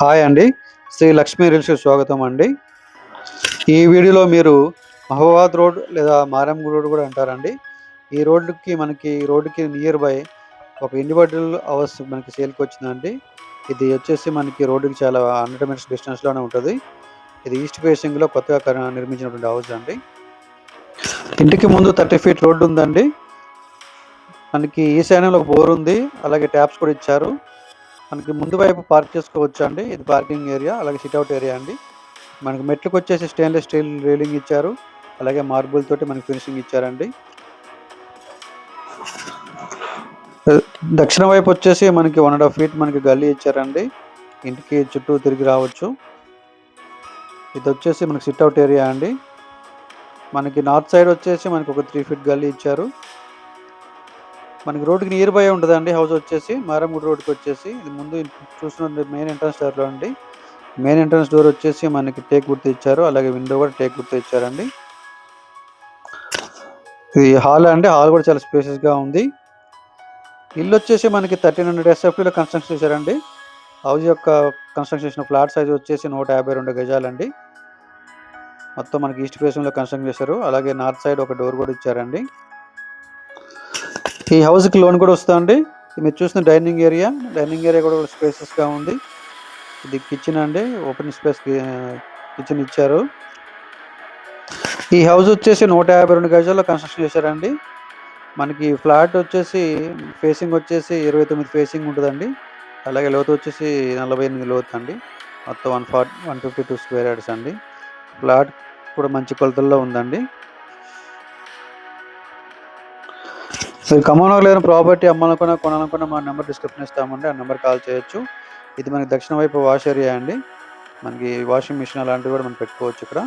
Hi అండి. శ్రీ లక్ష్మీ రిల్స్ స్వాగతం అండి. ఈ వీడియోలో మీరు మహబాద్ రోడ్ లేదా మారం రోడ్ కూడా అంటారండి. ఈ రోడ్డుకి మనకి రోడ్డుకి నియర్ బై ఒక ఇండివిజువల్ హౌస్ మనకి సేల్కి వచ్చిందండి. ఇది వచ్చేసి మనకి రోడ్డుకి చాలా హండ్రెడ్ మీటర్స్ డిస్టెన్స్లోనే ఉంటుంది. ఇది ఈస్ట్ ఫేసింగ్లో కొత్తగా నిర్మించినటువంటి హౌస్ అండి. ఇంటికి ముందు థర్టీ ఫీట్ రోడ్డు ఉందండి. మనకి ఈశాన్యంలో ఒక బోర్ ఉంది. అలాగే ట్యాప్స్ కూడా ఇచ్చారు. మనకి ముందు వైపు పార్క్ చేసుకోవచ్చు అండి ఇది పార్కింగ్ ఏరియా అలాగే సిట్అవుట్ ఏరియా అండి. మనకి మెట్లకు వచ్చేసి స్టెయిన్లెస్ స్టీల్ రీలింగ్ ఇచ్చారు. అలాగే మార్బుల్ తోటి మనకి ఫినిషింగ్ ఇచ్చారండి. దక్షిణ వైపు వచ్చేసి మనకి వన్ అండ్ హాఫ్ ఫీట్ మనకి గల్లీ ఇచ్చారండి. ఇంటికి చుట్టూ తిరిగి రావచ్చు. ఇది వచ్చేసి మనకి సిట్అవుట్ ఏరియా అండి. మనకి నార్త్ సైడ్ వచ్చేసి మనకి ఒక త్రీ ఫీట్ గల్లీ ఇచ్చారు. మనకి రోడ్డుకి నియర్ బై ఉంటుందండి. హౌస్ వచ్చేసి మారంగుడి రోడ్కి వచ్చేసి. ఇది ముందు చూస్తున్నది మెయిన్ ఎంట్రన్స్ డోర్లో అండి. మెయిన్ ఎంట్రన్స్ డోర్ వచ్చేసి మనకి టేక్ గుర్తు ఇచ్చారు. అలాగే విండో కూడా టేక్ గుర్తు ఇచ్చారండి. ఇది హాల్ అండి. హాల్ కూడా చాలా spacious ఉంది. ఇల్లు వచ్చేసి మనకి థర్టీన్ హండ్రెడ్ ఎస్ఎఫ్టీలో కన్స్ట్రక్షన్ చేశారండి. హౌస్ యొక్క కన్స్ట్రక్షన్ చేసిన ఫ్లాట్ సైజ్ వచ్చేసి నూట యాభై రెండు గజాలండి. మొత్తం మనకి ఈస్ట్ ఫేసింగ్లో కన్స్ట్రక్ట్ చేశారు. అలాగే నార్త్ సైడ్ ఒక డోర్ కూడా ఇచ్చారండి. ఈ హౌస్కి లోన్ కూడా వస్తుందండి ఇది మీరు చూసిన డైనింగ్ ఏరియా డైనింగ్ ఏరియా కూడా స్పేసెస్గా ఉంది. ఇది కిచెన్ అండి. ఓపెన్ స్పేస్ కిచెన్ ఇచ్చారు. ఈ హౌస్ వచ్చేసి నూట యాభై రెండు గజాల్లో కన్స్ట్రక్షన్ చేశారండి. మనకి ఫ్లాట్ వచ్చేసి ఫేసింగ్ వచ్చేసి ఇరవై తొమ్మిది ఫేసింగ్ ఉంటుందండి. అలాగే లోతు వచ్చేసి నలభై ఎనిమిది లోతు అండి. మొత్తం one forty one fifty two square yards అండి. ఫ్లాట్ కూడా మంచి కొలతల్లో ఉందండి. సో ఖమ్మంలో లేని ప్రాపర్టీ అమ్మాలనుకున్నా కొనాలనుకున్నా మా నెంబర్ డిస్క్రిప్షన్ ఇస్తామండి. ఆ నెంబర్ కాల్ చేయొచ్చు. ఇది మనకి దక్షిణ వైపు వాష్ ఏరియా అండి. మనకి వాషింగ్ మిషన్ అలాంటివి కూడా మనం పెట్టుకోవచ్చు ఇక్కడ.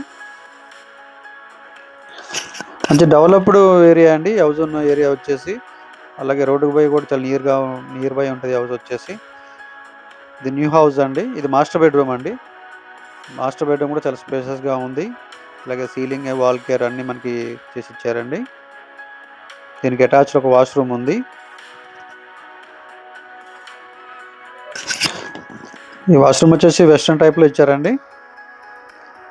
మంచి డెవలప్డ్ ఏరియా అండి. హౌస్ ఉన్న ఏరియా వచ్చేసి అలాగే రోడ్డుకు పోయి కూడా చాలా నియర్గా నియర్ బై ఉంటుంది హౌస్ వచ్చేసి. ఇది న్యూ హౌస్ అండి. ఇది మాస్టర్ బెడ్రూమ్ అండి. మాస్టర్ బెడ్రూమ్ కూడా చాలా స్పేసెస్గా ఉంది. అలాగే సీలింగ్ వాల్ కేర్ అన్నీ మనకి చేసి ఇచ్చారండి. దీనికి అటాచ్డ్ ఒక వాష్రూమ్ ఉంది. ఈ వాష్రూమ్ వచ్చేసి వెస్ట్రన్ టైప్లో ఇచ్చారండి.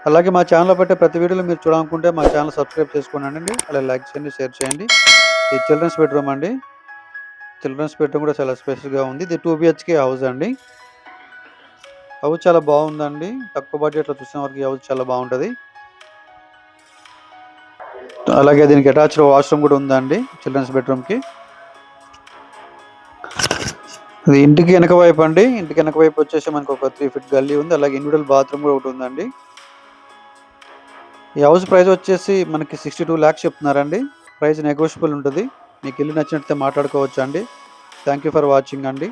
అలాగే మా ఛానల్లో పెట్టే ప్రతి వీడియోలో మీరు చూడాలనుకుంటే మా ఛానల్ సబ్స్క్రైబ్ చేసుకోండి అలా లైక్ చేయండి షేర్ చేయండి. ఇది చిల్డ్రన్స్ బెడ్రూమ్ అండి. చిల్డ్రన్స్ బెడ్రూమ్ కూడా చాలా స్పెషల్గా ఉంది. ఇది టూ బిహెచ్కే హౌస్ అండి. హౌస్ చాలా బాగుందండి. తక్కువ బడ్జెట్లో చూసిన వరకు ఈ హౌస్ చాలా బాగుంటుంది. అలాగే దీనికి అటాచ్డ్ వాష్రూమ్ కూడా ఉందండి చిల్డ్రన్స్ బెడ్రూమ్కి ఇది ఇంటికి వెనక వైపు అండి ఇంటికి వెనక వైపు వచ్చేసి మనకు ఒక త్రీ ఫీట్ గల్లీ ఉంది అలాగే ఇండివిజువల్ బాత్రూమ్ కూడా ఒకటి ఉందండి. ఈ హౌస్ ప్రైస్ వచ్చేసి మనకి సిక్స్టీ టూ ల్యాక్స్ చెప్తున్నారండి. ప్రైస్ నెగోషియబుల్ ఉంటుంది. మీకు ఇల్లు నచ్చినట్లయితే మాట్లాడుకోవచ్చు అండి థ్యాంక్ యూ ఫర్ వాచింగ్ అండి.